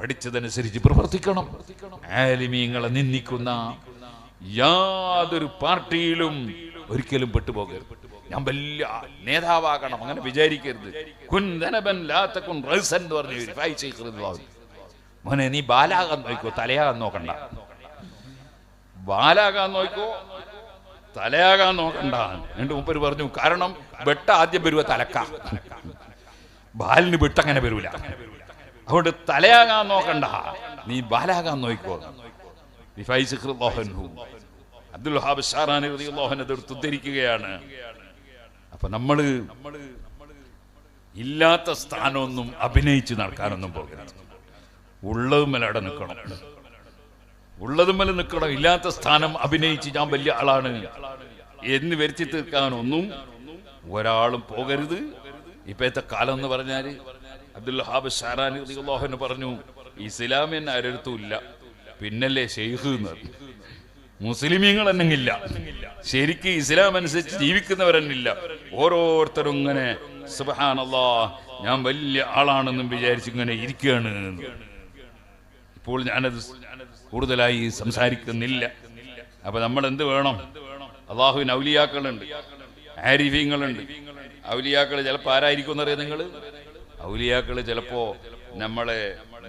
പഠിച്ചതനുസരിച്ച് പ്രവർത്തിക്കണം. ആലിമീങ്ങളെ നിന്ദിക്കുന്ന യാതൊരു പാർട്ടിയിലും ഒരിക്കലും പെട്ടുപോകരുത്. ഞാൻ വലിയ നേതാവാകണം അങ്ങനെ വിചാരിക്കരുത്. കുൻ ധനബൻ ലാത്തക്കുൻ റൈസൻ എന്ന് പറഞ്ഞു മോനെ നീ ബാലാകാൻ നോക്കോ തലയാകാൻ നോക്കണ്ട. ബാലാകാൻ നോക്കോ തലയാകാൻ നോക്കണ്ട. എന്റെ മുപ്പര് പറഞ്ഞു കാരണം വെട്ട ആദ്യം വരുവ തലക്ക. ബാലിന് വെട്ടങ്ങനെ വരൂല. അതുകൊണ്ട് തലയാകാൻ നോക്കണ്ട. നീ ബാലാകാൻ നോക്കോ റിഫായി ശൈഖ് അബ്ദുൽ ഉദ്ധരിക്കുകയാണ്. അപ്പൊ നമ്മൾ ഇല്ലാത്ത സ്ഥാനമൊന്നും അഭിനയിച്ച് നടക്കാനൊന്നും പോകരുത്. ഉള്ളതുമല്ല അവിടെ നിൽക്കണം. ഉള്ളതുമല്ല നിൽക്കണം. ഇല്ലാത്ത സ്ഥാനം അഭിനയിച്ച് ഞാൻ വലിയ ആളാണ്. എന്ന് വരുത്തി തീർക്കാനൊന്നും ഒരാളും പോകരുത്. ഇപ്പോഴത്തെ കാലം എന്ന് പറഞ്ഞാൽ അബ്ദുൽ ഹാബ് ഷാറാനി റളിയല്ലാഹു പറഞ്ഞു ഇസ്ലാം ഇല്ല. പിന്നല്ലേ ഷെയ്ഖ് എന്ന് പറഞ്ഞു. മുസ്ലിമീങ്ങൾ എന്നെങ്കില്ല ശരിക്ക് ഇസ്ലാം അനുസരിച്ച് ജീവിക്കുന്നവരെന്നില്ല. ഓരോരുത്തരും ഇങ്ങനെ സുബഹാനല്ലാ ഞാൻ വലിയ ആളാണെന്നും വിചാരിച്ച് ഇങ്ങനെ ഇരിക്കുകയാണ് ഇപ്പോൾ ഞാനത് കൂടുതലായി സംസാരിക്കുന്നില്ല. അപ്പൊ നമ്മൾ എന്ത് വേണം? അള്ളാഹുവിന് ഔലിയാക്കളുണ്ട് ആരിഫീങ്ങളുണ്ട്. ഔലിയാക്കൾ ചിലപ്പോൾ ആരായിരിക്കും എന്നറിയാം നിങ്ങൾ ഔലിയാക്കൾ ചിലപ്പോ നമ്മളെ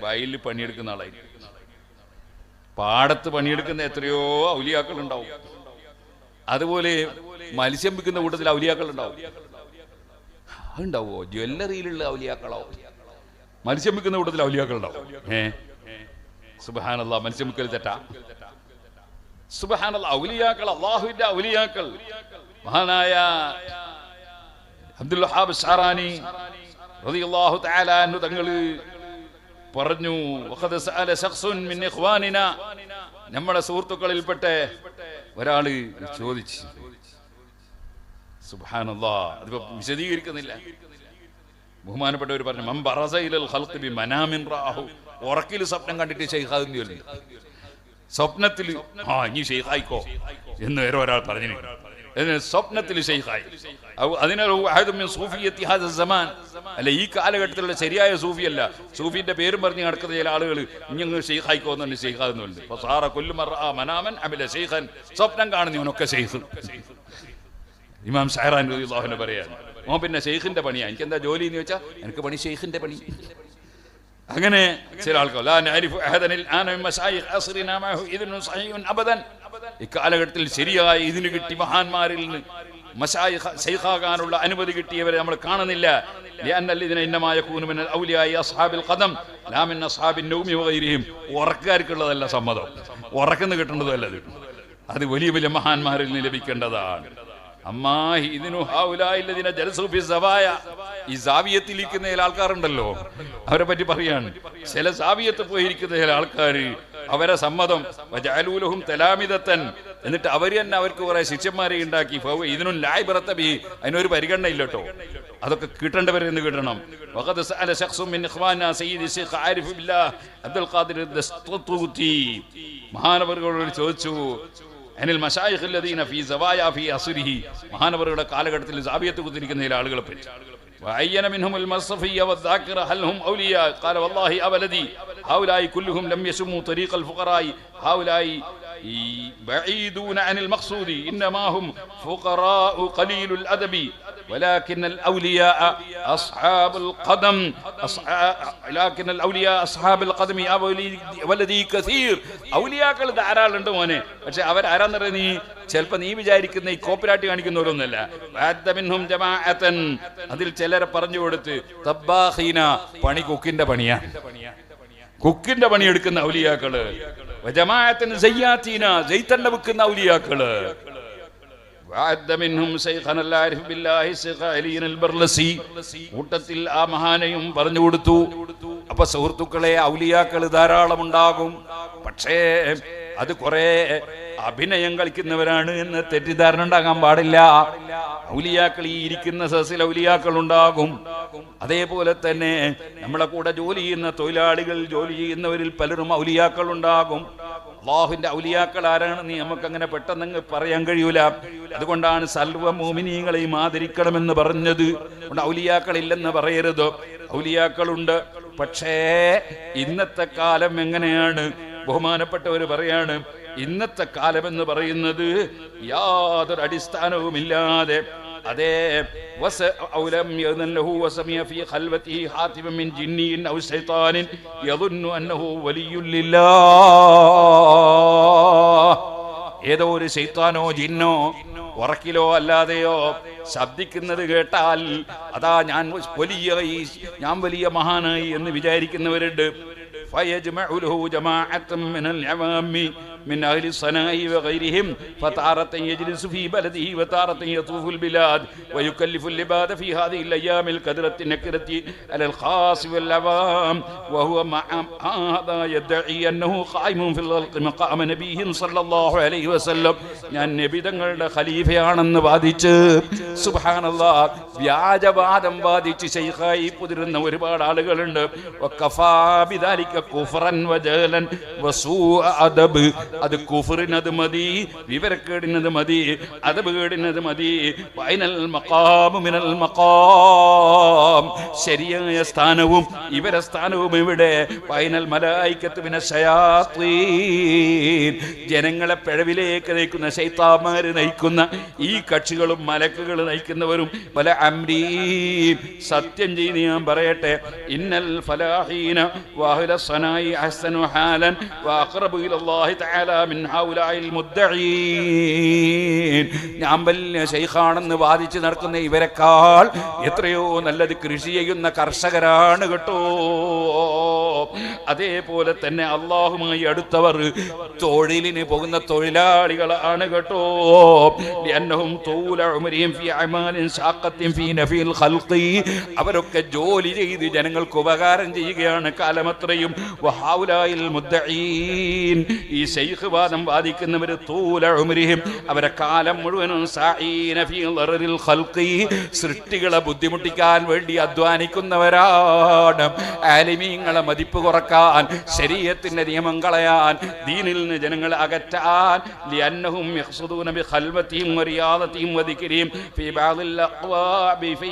വയലിൽ പണിയെടുക്കുന്ന ആളായിരിക്കും പാടത്ത് പണിയെടുക്കുന്ന എത്രയോ ഔലിയാക്കൾ ഉണ്ടാവും അതുപോലെ മത്സ്യം വിൽക്കുന്ന കൂട്ടത്തിൽ ഔലിയാക്കൾ ഉണ്ടാവും അതുണ്ടാവോ ജ്വല്ലറിയിലുള്ള ഔലിയാക്കളോ മത്സ്യം വിൽക്കുന്ന കൂട്ടത്തിൽ ഔലിയാക്കൾ ഉണ്ടാവും ഏ? സുബഹാനല്ല മത്സ്യം വിൽക്കൽ തെറ്റാ. സുബഹാനല്ല ഔലിയാക്കൾ അള്ളാഹുവിന്റെ ഔലിയാക്കൾ. മഹാനായ അബ്ദുൽ ഹാബ് ഷാറാനി റളിയല്ലാഹു തആല അൻഹു തങ്ങൾ പറഞ്ഞു വഖദ സഅല ശഖ്സുൻ മിൻ ഇഖ്വാനിന. നമ്മുടെ സുഹൃത്തുക്കളിൽപ്പെട്ട ഒരാൾ ചോദിച്ചു. സുബ്ഹാനല്ലാഹ് അതിപ്പോ വിശദീകരിക്കുന്നില്ല. ബഹുമാനപ്പെട്ടവർ പറഞ്ഞു മം ബറസ ഇലൽ ഖൽഖി ബി മനാമിൻ റാഹു. ഉറക്കിൽ സ്വപ്നം കണ്ടിട്ട് ഷെയ്ഖാകുന്നു ചൊല്ലി സ്വപ്നത്തിൽ ആ ഇനി ഷെയ്ഖായിക്കോ എന്ന് വേറെ ഒരാൾ പറഞ്ഞു സ്വപ്നത്തിൽ ഷെയ്ഖായി അതിനും സൂഫിയെത്തി അഹദും മിൻ സൂഫിയ്യത്തി ഹാദ സമാൻ അല്ല ഈ കാലഘട്ടത്തിലുള്ള ശരിയായ സൂഫിയല്ല സൂഫിന്റെ പേരും പറഞ്ഞ് നടക്കുന്ന ചില ആളുകൾ ഇങ്ങനെ ഷെയ്ഖായിക്കോ എന്ന് ഷെയ്ഖാകുന്നുണ്ട് അപ്പൊ മനാമൻ അമില ഷെയ്ഖൻ സ്വപ്നം കാണുന്നവനൊക്കെ ഷെയ്ഖ് ഇമാം ഷഹറാൻ റളിയല്ലാഹുവിനെ പറയാൻ ഓ പിന്നെ ഷെയ്ഖിന്റെ പണിയാ എനിക്ക് എന്താ ജോലി എന്ന് ചോദിച്ചാൽ എനിക്ക് പണി ഷെയ്ഖിന്റെ പണി അങ്ങനെ ചില ആൾക്കാർ ഇക്കാലഘട്ടത്തിൽ ശരിയായ ഇതിന് കിട്ടി മഹാന്മാരിൽ നിന്ന്. ശൈഖാകാനുള്ള അനുമതി കിട്ടിയവരെ നമ്മൾ കാണുന്നില്ല. ഉറക്കാർക്കുള്ളതല്ല സമ്മതം. ഉറക്കുന്ന കിട്ടേണ്ടതല്ല അത്. അത് വലിയ വലിയ മഹാന്മാരിൽ നിന്ന് ലഭിക്കേണ്ടതാണ്. അമ്മായി സവായ. ഈ സാവിയത്തിലിരിക്കുന്ന ആൾക്കാരുണ്ടല്ലോ. അവരെ പറ്റി പറയാണ്. ചില സാവിയത്ത് പോയിരിക്കുന്ന ചില ആൾക്കാർ അവരെ സമ്മതം വജാലൂലഹും തലാമിതത്തൻ എന്നിട്ട് അവർ തന്നെ അവർക്ക് കുറെ ശിഷ്യന്മാരെ ഉണ്ടാക്കി ഫൗ ഇതിനും ലായ് ബി അതിനൊരു പരിഗണന ഇല്ലട്ടോ അതൊക്കെ കിട്ടേണ്ടവരെന്ന് കിട്ടണം വഖദ് സഅല ശഖ്സും മിൻ ഇഖ്വാന സയ്യിദ് ശൈഖ് ആരിഫ് ബില്ലാഹ് അബ്ദുൽ ഖാദിർ ദസ്തൂത്തി മഹാനവറുകളോട് ചോദിച്ചു അനിൽ മഷായിഖ് അല്ലദീന ഫീ സവായ ഫീ അസ്രിഹി മഹാനവറുടെ കാലഘട്ടത്തിൽ സാബിയത്ത് കുത്തിരിക്കുന്ന ചില ആളുകളെ പറ്റി وعين منهم المصفية والذاكرة هل هم أولياء قال والله أبلدي هؤلاء كلهم لم يسموا طريق الفقراء هؤلاء بعيدون عن المقصود إنما هم فقراء قليل الأدب ولكن الأولياء أصحاب القدم أصحاب لكن الأولياء أصحاب القدم يا ولدي- ولدي كثير ഔലിയാക്കൾ ധാരാളുണ്ട് മോനെ പക്ഷെ അവർ ആരാന്ന് പറയുന്നത് നീ ചിലപ്പോ നീ വിചാരിക്കുന്ന ഈ കോപ്പിരാട്ടി കാണിക്കുന്നവരൊന്നല്ല വാദ്ദമിൻഹും ജമാഅത്തൻ. അതിൽ ചിലരെ പറഞ്ഞു കൊടുത്ത് തബ്ബാഹീന പണി കുക്കിന്റെ പണിയാ കുക്കിന്റെ പണിയെടുക്കുന്ന ഔലിയാക്കൾ. ഔലിയാക്കൾ. കൂട്ടത്തിൽ ആ മഹാനയും പറഞ്ഞു കൊടുത്തു. അപ്പൊ സുഹൃത്തുക്കളെ ഔലിയാക്കൾ ധാരാളം ഉണ്ടാകും പക്ഷേ അത് കുറെ അഭിനയം കളിക്കുന്നവരാണ് എന്ന് തെറ്റിദ്ധാരണ ഉണ്ടാകാൻ പാടില്ല. ഔലിയാക്കൾ ഈ ഇരിക്കുന്ന സസിൽ ഔലിയാക്കൾ ഉണ്ടാകും. അതേപോലെ തന്നെ നമ്മളെ കൂടെ ജോലി ചെയ്യുന്ന തൊഴിലാളികൾ ജോലി ചെയ്യുന്നവരിൽ പലരും ഔലിയാക്കൾ ഉണ്ടാകും. അള്ളാഹുവിന്റെ ഔലിയാക്കൾ ആരാണ് നീ നമുക്ക് അങ്ങനെ പെട്ടെന്ന് പറയാൻ കഴിയൂല. അതുകൊണ്ടാണ് സർവ മോമിനീങ്ങളെയും ആദരിക്കണമെന്ന് പറഞ്ഞത്. ഔലിയാക്കൾ ഇല്ലെന്ന് പറയരുത്. ഔലിയാക്കളുണ്ട്. പക്ഷേ ഇന്നത്തെ കാലം എങ്ങനെയാണ്? ബഹുമാനപ്പെട്ടവർ പറയാണ് ഇന്നത്തെ കാലം എന്ന് പറയുന്നത് യാതൊരു അടിസ്ഥാനവുമില്ലാതെ. അതേ വസ ഔലം യദല്ലഹു വസമിയ ഫീ ഖൽവതി ഹാതിബ മിൻ ജിന്നിൻ ഔ ശൈത്താനിൻ യദുന്നു അന്നഹു വലിയ്യുൻ ലില്ലാഹ്. ഏതോ ഒരു ശൈത്താനോ ജിന്നോ ഉറക്കിലോ അല്ലാതെയോ ശബ്ദിക്കുന്നത് കേട്ടാൽ അതാ ഞാൻ വലിയ ഈ- ഞാൻ വലിയ മഹാനായി എന്ന് വിചാരിക്കുന്നവരുണ്ട്. فيجمع له جماعة من العوام من أهل الصناء وغيرهم فتارة يجلس في بلده وتارة يطوف البلاد ويكلف العباد في هذه الأيام الكدرة النكرة على الخاص والعوام وهو مع هذا يدعي أنه قائم في الخلق مقام نبيه صلى الله عليه وسلم ഞാൻ നബി തങ്ങളുടെ ഖലീഫയാണെന്ന് വാദിച്ച് സുബ്ഹാനല്ലാ വ്യാജവാദം വാദിച്ച് ശൈഖായി പുതിരുന്ന ഒരുപാട് ആളുകളുണ്ട് വക്കഫാ ബിദാലിക കുഫ്റൻ വജഹലൻ വസൂ അദബ്. അത് കുഫറിനത് മതി വിവരക്കേടിനത് മതി അദബ് കേടിനത് മതി. വൈനൽ മഖാമു മിനൽ മഖാം. ശരിയായ സ്ഥാനവും ഇവരെ സ്ഥാനവും ഇവിടെ ഫൈനൽ മലായിക്കത്ത് മിന ശയാത്തീൻ ജനങ്ങളെ പിഴവിലേക്ക് നയിക്കുന്ന ശൈത്താമാര് നയിക്കുന്ന ഈ കക്ഷികളും മലക്കുകൾ നയിക്കുന്നവരും പല അംരീം സത്യം ചെയ്ത് ഞാൻ പറയട്ടെ ഇന്നൽ ഫലാഹീന വാഹില സനായി അഹ്സനു ഹാലൻ വഅഖറബു ഇലല്ലാഹി തആല മിൻ ഹൗലായിൽ മുദ്ദഈൻ ഞാൻ വലിയ ശൈഖാണെന്ന് വാദിച്ചു നടക്കുന്ന ഇവരെക്കാൾ എത്രയോ നല്ലത് കൃഷി ചെയ്യുന്ന കർഷകരാണ് കേട്ടോ. അതേപോലെ തന്നെ അള്ളാഹുമായി അടുത്തവർ തൊഴിലിന് പോകുന്ന തൊഴിലാളികളാണ് കേട്ടോ. അവരൊക്കെ ജോലി ചെയ്ത് ജനങ്ങൾക്ക് ഉപകാരം ചെയ്യുകയാണ് കാലമത്രയും. ഈ ശൈഖ് വാദം വാദിക്കുന്നവർ അവരെ കാലം മുഴുവനും സൃഷ്ടികളെ ബുദ്ധിമുട്ടിക്കാൻ വേണ്ടി അധ്വാനിക്കുന്നവരാണ്. ആലിമീങ്ങളെ മതിപ്പ് കുറയ്ക്കാൻ ശരീരത്തിന്റെ നിയമം കളയാൻ ദീനിൽ നിന്ന് ജനങ്ങളെ അകറ്റാൻ യഖ്സുദൂന ഫീ അഖ്വാബി ഫീ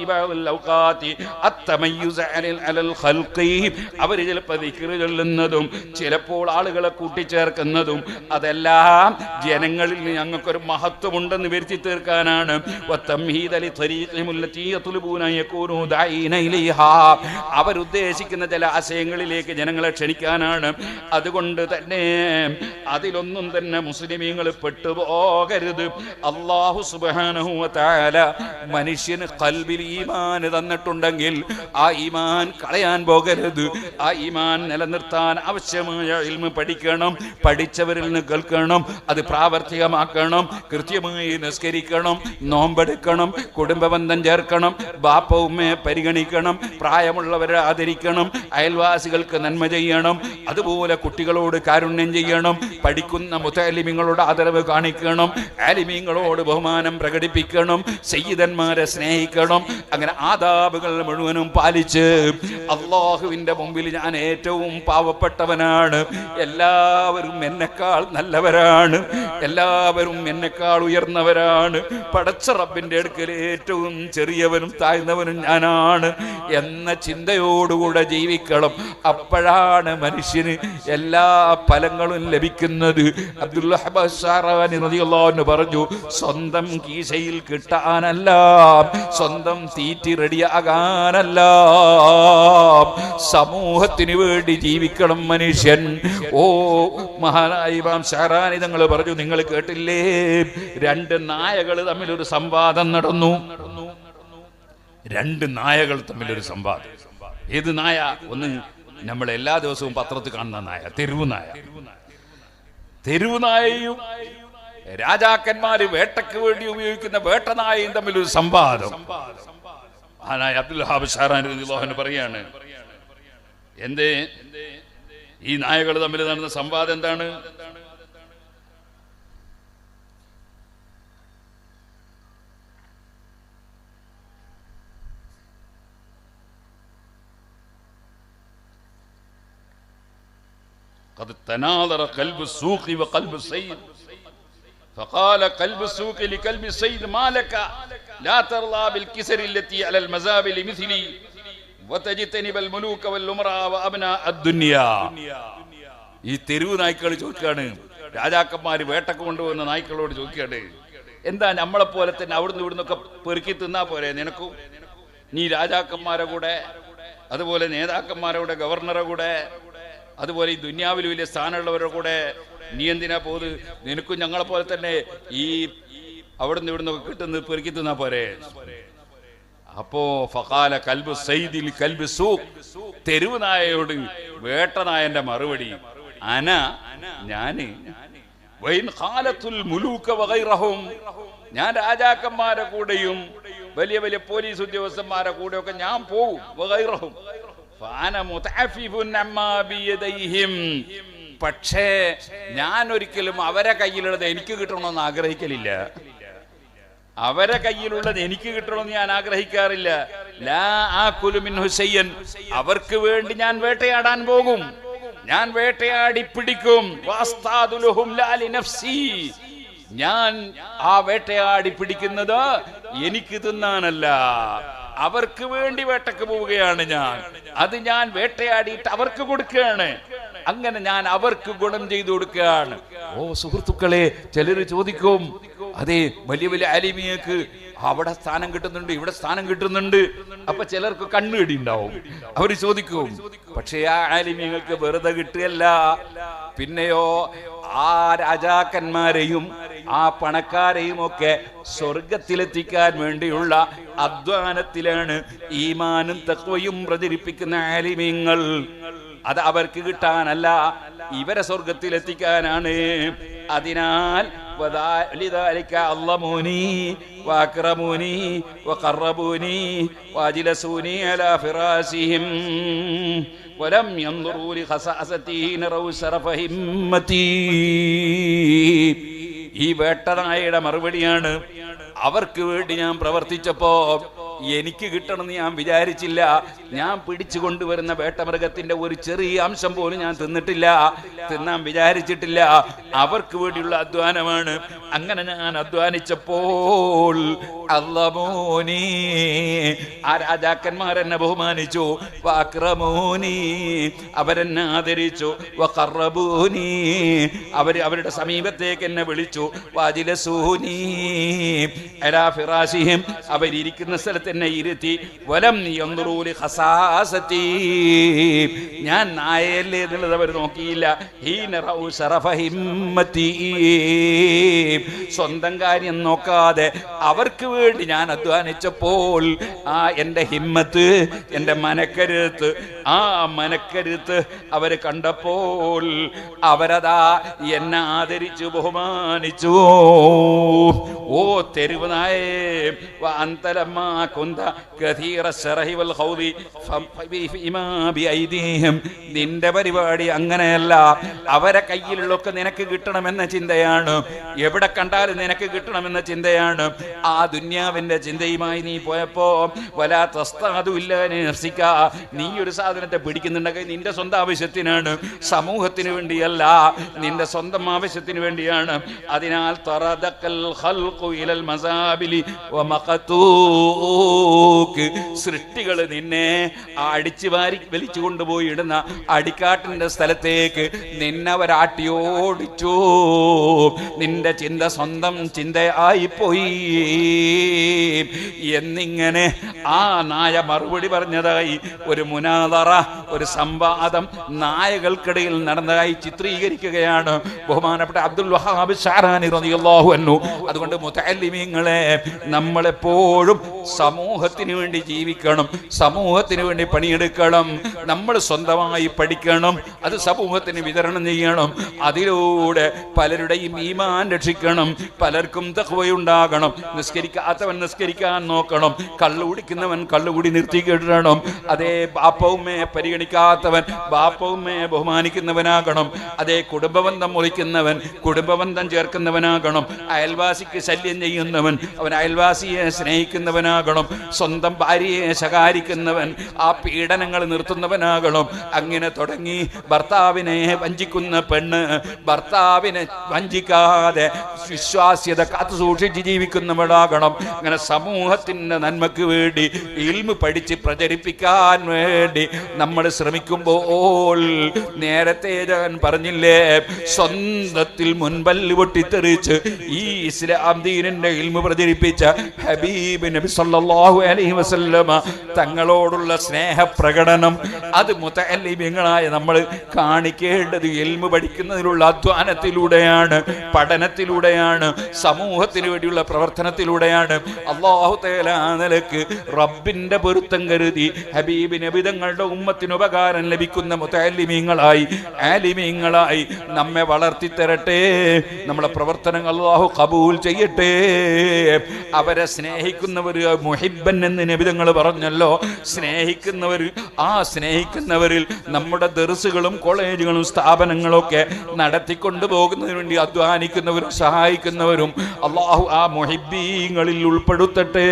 അലൽ ഖൽഖി. അവർ ചിലപ്പോൾ ദിക്ർ ചൊല്ലുന്നതും ചിലപ്പോൾ ആളുകളെ കൂട്ടിച്ചേർക്കുന്നതും അതെല്ലാം ജനങ്ങളിൽ ഞങ്ങൾക്കൊരു മഹത്വമുണ്ടെന്ന് വരുത്തി തീർക്കാനാണ്. അവരുദ്ദേശിക്കുന്ന ചില ആശയങ്ങളിലേക്ക് ജനങ്ങളെ ക്ഷണിക്കാനാണ്. അതുകൊണ്ട് തന്നെ അതിലൊന്നും തന്നെ മുസ്ലിമീങ്ങൾ പെട്ടുപോകരുത്. അള്ളാഹു തആല മനുഷ്യന് കൽബിൽ ഈമാൻ തന്നിട്ടുണ്ടെങ്കിൽ ആ ഈമാൻ കളയാൻ പോകരുത്. ആ ഈമാൻ നിലനിർത്താൻ ആവശ്യമായ ഇൽമ പഠിക്കണം. പഠിച്ചവരിൽ നിന്ന് കേൾക്കണം. അത് പ്രാവർത്തികമാക്കണം. കൃത്യമായി നിസ്കരിക്കണം. നോമ്പെടുക്കണം. കുടുംബബന്ധം ചേർക്കണം. ബാപ്പ ഉമ്മയെ പരിഗണിക്കണം. പ്രായമുള്ളവരെ ആദരിക്കണം. അയൽവാസികൾക്ക് നന്മ ചെയ്യണം. അതുപോലെ കുട്ടികളോട് കാരുണ്യം ചെയ്യണം. പഠിക്കുന്ന മുത്തലിമിങ്ങളോട് ആദരവ് കാണിക്കണം. ആലിമീങ്ങളോട് ബഹുമാനം പ്രകടിപ്പിക്കണം. സയ്യിദന്മാരെ സ്നേഹിക്കണം. അങ്ങനെ ആദാബുകൾ മുഴുവനും പാലിച്ച് അള്ളാഹുവിന്റെ മുമ്പിൽ ഞാൻ ഏറ്റവും പാവപ്പെട്ടവനാണ്. എല്ലാവരും എന്നെക്കാൾ നല്ലവരാണ്. എല്ലാവരും എന്നെക്കാൾ ഉയർന്നവരാണ്. പടച്ച റബ്ബിന്റെ അടുക്കൽ ഏറ്റവും ചെറിയവനും താഴ്ന്നവനും ഞാനാണ്. എന്ന ചിന്തയോടുകൂടെ ജീവിക്കണം. അപ്പോഴാണ് മനുഷ്യന് എല്ലാ ഫലങ്ങളും ലഭിക്കുന്നത്. അബ്ദുല്ലാഹു പറഞ്ഞു സ്വന്തം കീശയിൽ കിട്ടാനല്ല സ്വന്തം തീറ്റി റെഡിയാകാനല്ല സമൂഹത്തിന് വേണ്ടി ജീവിക്കണം മനുഷ്യൻ. ഓ മഹാനായ ഇമാം ഷാറാനി തങ്ങൾ പറഞ്ഞു നിങ്ങൾ കേട്ടില്ലേ? രണ്ട് നായകൾ തമ്മിൽ ഒരു സംവാദം നടന്നു. രണ്ട് നായകൾ തമ്മിൽ ഒരു സംവാദം. ഏത് നായ? ഒന്ന് നമ്മൾ എല്ലാ ദിവസവും പത്രത്തിൽ കാണുന്ന നായ തെരുവുനായ നായ. തെരുവ് നായയും രാജാക്കന്മാര് വേട്ടയ്ക്ക് വേണ്ടി ഉപയോഗിക്കുന്ന വേട്ടനായയും തമ്മിൽ ഒരു സംവാദം. മഹാനായ അബ്ദുൽ ഹാബ് പറയാണ് എന്തേ ഈ നായകൾ തമ്മിൽ നടന്ന സംവാദം എന്താണ്? قد تناظر قلب السوق وقلب السيد فقال قلب السوق لقلب السيد ما لك لا ترضى بالكسر التي على المزابل مثلي വതജിത്തനിബൽ മുലൂക വൽ ഉമറാ വഅബ്നാ അദ്ദുനിയ. ഈ തെരുവ് നായ്ക്കൾ ചോദിക്കാണ് രാജാക്കന്മാര് വേട്ടക്ക് കൊണ്ടുപോകുന്ന നായ്ക്കളോട് ചോദിക്കാണ് എന്താ നമ്മളെ പോലെ തന്നെ അവിടുന്ന് ഇവിടുന്നൊക്കെ പെറുക്കി തിന്നാ പോരെ നിനക്കും നീ രാജാക്കന്മാരെ കൂടെ അതുപോലെ നേതാക്കന്മാരുടെ കൂടെ ഗവർണറെ കൂടെ അതുപോലെ ഈ ദുന്യാവിൽ വലിയ സ്ഥാനമുള്ളവരുടെ കൂടെ നീ എന്തിനാ പോത് നിനക്കും ഞങ്ങളെ പോലെ തന്നെ ഈ അവിടുന്ന് ഇവിടുന്ന് കിട്ടുന്നത് പെറുക്കി തിന്നാ പോരെ? അപ്പോ ഫഖാല കൽബു സൈദിൽ കൽബു സൂഖ്. തെരുവ് നായയോട് വേട്ടനായന്റെ മറുപടി. അന ഞാൻ. ഞാൻ രാജാക്കന്മാരെ കൂടെയും വലിയ വലിയ പോലീസ് ഉദ്യോഗസ്ഥന്മാരെ കൂടെയൊക്കെ ഞാൻ പോവും പക്ഷേ ഞാൻ ഒരിക്കലും അവരെ കയ്യിലുള്ളത് എനിക്ക് കിട്ടണമെന്ന് ആഗ്രഹിക്കലില്ല. അവരെ കയ്യിലുള്ളത് എനിക്ക് കിട്ടണമെന്ന് ഞാൻ ആഗ്രഹിക്കാറില്ല. ലാ ആ കുലുമിൻ ഹുസൈൻ അവർക്ക് വേണ്ടി ഞാൻ വേട്ടയാടാൻ പോകും. ഞാൻ വേട്ടയാടി പിടിക്കും. ഞാൻ ആ വേട്ടയാടി പിടിക്കുന്നത് എനിക്ക് തിന്നാനല്ല അവർക്ക് വേണ്ടി വേട്ടക്ക് പോവുകയാണ് ഞാൻ. അത് ഞാൻ വേട്ടയാടിയിട്ട് അവർക്ക് കൊടുക്കുകയാണ്. അങ്ങനെ ഞാൻ അവർക്ക് ഗുണം ചെയ്തു കൊടുക്കുകയാണ്. ഓ സുഹൃത്തുക്കളെ ചിലര് ചോദിക്കും അതെ വലിയ വലിയ ആലിമിയക്ക് അവിടെ സ്ഥാനം കിട്ടുന്നുണ്ട് ഇവിടെ സ്ഥാനം കിട്ടുന്നുണ്ട്. അപ്പൊ ചിലർക്ക് കണ്ണുകടി ഉണ്ടാവും അവർ ചോദിക്കും പക്ഷേ ആ ആലിമ്യങ്ങൾക്ക് വെറുതെ കിട്ടുകയല്ല. പിന്നെയോ ആ രാജാക്കന്മാരെയും ആ പണക്കാരെയും ഒക്കെ സ്വർഗത്തിലെത്തിക്കാൻ വേണ്ടിയുള്ള അധ്വാനത്തിലാണ് ഈമാനും തത്വയും പ്രചരിപ്പിക്കുന്ന ആലിമ്യങ്ങൾ അത് അവർക്ക് കിട്ടാനല്ല ഇവരെ സ്വർഗത്തിലെത്തിക്കാനാണ് അതിനാൽ വദാ- ലിദാലിക അള്ളമൂനി വാക്രമൂനി വഖറബൂനി വാജിലസൂനി അലാ ഫിറാസിഹിം ولم ينظروا لخساستي نروا شرف همتي ഈ വേട്ടനായയുടെ മറുപടിയാണ്. അവർക്ക് വേണ്ടി ഞാൻ പ്രവർത്തിച്ചപ്പോ എനിക്ക് കിട്ടണമെന്ന് ഞാൻ വിചാരിച്ചില്ല. ഞാൻ പിടിച്ചു കൊണ്ടുവരുന്ന വേട്ടമൃഗത്തിന്റെ ഒരു ചെറിയ അംശം പോലും ഞാൻ തിന്നിട്ടില്ല. തിന്നാൻ വിചാരിച്ചിട്ടില്ല. അവർക്ക് വേണ്ടിയുള്ള അധ്വാനമാണ്. അങ്ങനെ ഞാൻ അധ്വാനിച്ചപ്പോൾ അല്ലമോനി ആ രാജാക്കന്മാരെന്നെ ബഹുമാനിച്ചു. അവരെന്നെ ആദരിച്ചു. വഖറബൂനി അവർ അവരുടെ സമീപത്തേക്ക് എന്നെ വിളിച്ചു. വാജിലസൂനി സ്ഥലത്ത് എന്നെ ഇരുത്തി. വലം യൻദുറൂലി ഞാൻ നായല്ലേ എന്നുള്ളത് അവർ നോക്കിയില്ല. സ്വന്തം കാര്യം നോക്കാതെ അവർക്ക് വേണ്ടി ഞാൻ അധ്വാനിച്ചപ്പോൾ ആ എന്റെ ഹിമ്മത്ത് എന്റെ മനക്കരുത്ത് ആ മനക്കരുത്ത് അവർ കണ്ടപ്പോൾ അവരതാ എന്നെ ആദരിച്ചു ബഹുമാനിച്ചു. ഓ തെരുവ് നായേ അന്തലമ്മ കുന്ത കഥീറ ശറഹി വൽ ഖൗദി ഫീമാ ബിഐദീഹിം നിന്റെ പരിപാടി അങ്ങനെയല്ല. അവരെ കയ്യിലുള്ളൊക്കെ നിനക്ക് കിട്ടണമെന്ന ചിന്തയാണ്. എവിടെ കണ്ടാലും നിനക്ക് കിട്ടണമെന്ന ചിന്തയാണ്. ആ ദുന്യാവിന്റെ ചിന്തയുമായി നീ പോയപ്പോ വലാ അതുമില്ല നീ ഒരു സാധനത്തെ പിടിക്കുന്നുണ്ടെങ്കിൽ നിന്റെ സ്വന്തം ആവശ്യത്തിനാണ്. സമൂഹത്തിന് വേണ്ടിയല്ല നിന്റെ സ്വന്തം ആവശ്യത്തിന് വേണ്ടിയാണ്. അതിനാൽ സൃഷ്ടികൾ നിന്നെ ആ അടിച്ചു വാരി വലിച്ചു കൊണ്ടുപോയി ഇടുന്ന അടിക്കാട്ടിന്റെ സ്ഥലത്തേക്ക് നിന്നെ അവരാട്ടിയോടിച്ചു നിന്റെ ചിന്ത സ്വന്തം ചിന്തയായി പോയി. എന്നിങ്ങനെ ആ നായ മറുപടി പറഞ്ഞതായി ഒരു മുനാതറ ഒരു സംവാദം നായകൾക്കിടയിൽ നടന്നതായി ചിത്രീകരിക്കുകയാണ് ബഹുമാനപ്പെട്ട അബ്ദുൽ വഹാബ് ഷാറാനി അതുകൊണ്ട് മുതല്ലിമീങ്ങളെ നമ്മളെപ്പോഴും സമൂഹത്തിന് വേണ്ടി ജീവിക്കണം. സമൂഹത്തിന് വേണ്ടി പണിയെടുക്കണം. നമ്മൾ സ്വന്തമായി പഠിക്കണം. അത് സമൂഹത്തിന് വിതരണം ചെയ്യണം. അതിലൂടെ പലരുടെയും ഈമാൻ രക്ഷിക്കണം. പലർക്കും തഹ്വയുണ്ടാകണം. നിസ്കരിക്കാത്തവൻ നിസ്കരിക്കാൻ നോക്കണം. കള്ളു കുടിക്കുന്നവൻ കള്ളുകൂടി നിർത്തി കിട്ടണം അതേ ബാപ്പവുമേ പരിഗണിക്കാത്തവൻ ബാപ്പവുമേ ബഹുമാനിക്കുന്നവനാകണം. അതേ കുടുംബബന്ധം മുറിക്കുന്നവൻ കുടുംബബന്ധം ചേർക്കുന്നവനാകണം. അയൽവാസിക്ക് ശല്യം ചെയ്യുന്നവൻ അവൻ അയൽവാസിയെ സ്നേഹിക്കുന്നവനാകണം. സ്വന്തം ഭാര്യയെ ശകാരിക്കുന്നവൻ ആ പീഡനങ്ങൾ നിർത്തുന്നവനാകണം. അങ്ങനെ തുടങ്ങി ഭർത്താവിനെ വഞ്ചിക്കുന്ന പെണ്ണ് ഭർത്താവിനെ വഞ്ചിക്കാതെ വിശ്വാസ്യത കാത്തു സൂക്ഷിച്ച് ജീവിക്കുന്നവളാകണം. അങ്ങനെ സമൂഹത്തിന്റെ നന്മക്ക് വേണ്ടി ഇൽമ് പഠിച്ച് പ്രചരിപ്പിക്കാൻ വേണ്ടി നമ്മൾ ശ്രമിക്കുമ്പോൾ നേരത്തെ ഞാൻ പറഞ്ഞില്ലേ സ്വന്തത്തിൽ മുൻപല്ല് പൊട്ടിത്തെറിച്ച് ഈ ഇസ്ലാം ദീനിന്റെ ഇൽമ് പ്രചരിപ്പിച്ച ഹബീബ് നബി സല്ലല്ലാഹു അലൈഹി വസല്ലമ തങ്ങളോടുള്ള സ്നേഹപ്രകടനം. അത് മുതലിമ്യങ്ങളായ നമ്മൾ കാണിക്കേണ്ടത് എൽമ് പഠിക്കുന്നതിലുള്ള അധ്വാനത്തിലൂടെയാണ് പഠനത്തിലൂടെയാണ് സമൂഹത്തിന് വേണ്ടിയുള്ള പ്രവർത്തനത്തിലൂടെയാണ്. അള്ളാഹു തേലാനലക്ക് റബ്ബിന്റെ പൊരുത്തം കരുതി ഹബീബ് നബിതങ്ങളുടെ ഉമ്മത്തിന് ഉപകാരം ലഭിക്കുന്ന മുതലിമ്യങ്ങളായി ആലിമീങ്ങളായി നമ്മെ വളർത്തി വളർത്തിത്തരട്ടെ. നമ്മളെ പ്രവർത്തനങ്ങൾ അള്ളാഹു കബൂൽ ചെയ്യട്ടെ. അവരെ സ്നേഹിക്കുന്നവർ മുഹിബൻ എന്ന് നബിതങ്ങൾ പറഞ്ഞല്ലോ സ്നേഹിക്കുന്നവർ ആ സ്നേഹിക്കുന്നവരിൽ നമ്മുടെ ദർസുകളും കോളേജുകളും സ്ഥാപനങ്ങളും ഒക്കെ നടത്തിക്കൊണ്ടു പോകുന്നതിന് വേണ്ടി അധ്വാനിക്കുന്നവരും സഹായിക്കുന്നവരും അള്ളാഹു ആ മൊഹിബീങ്ങളിൽ ഉൾപ്പെടുത്തട്ടെ.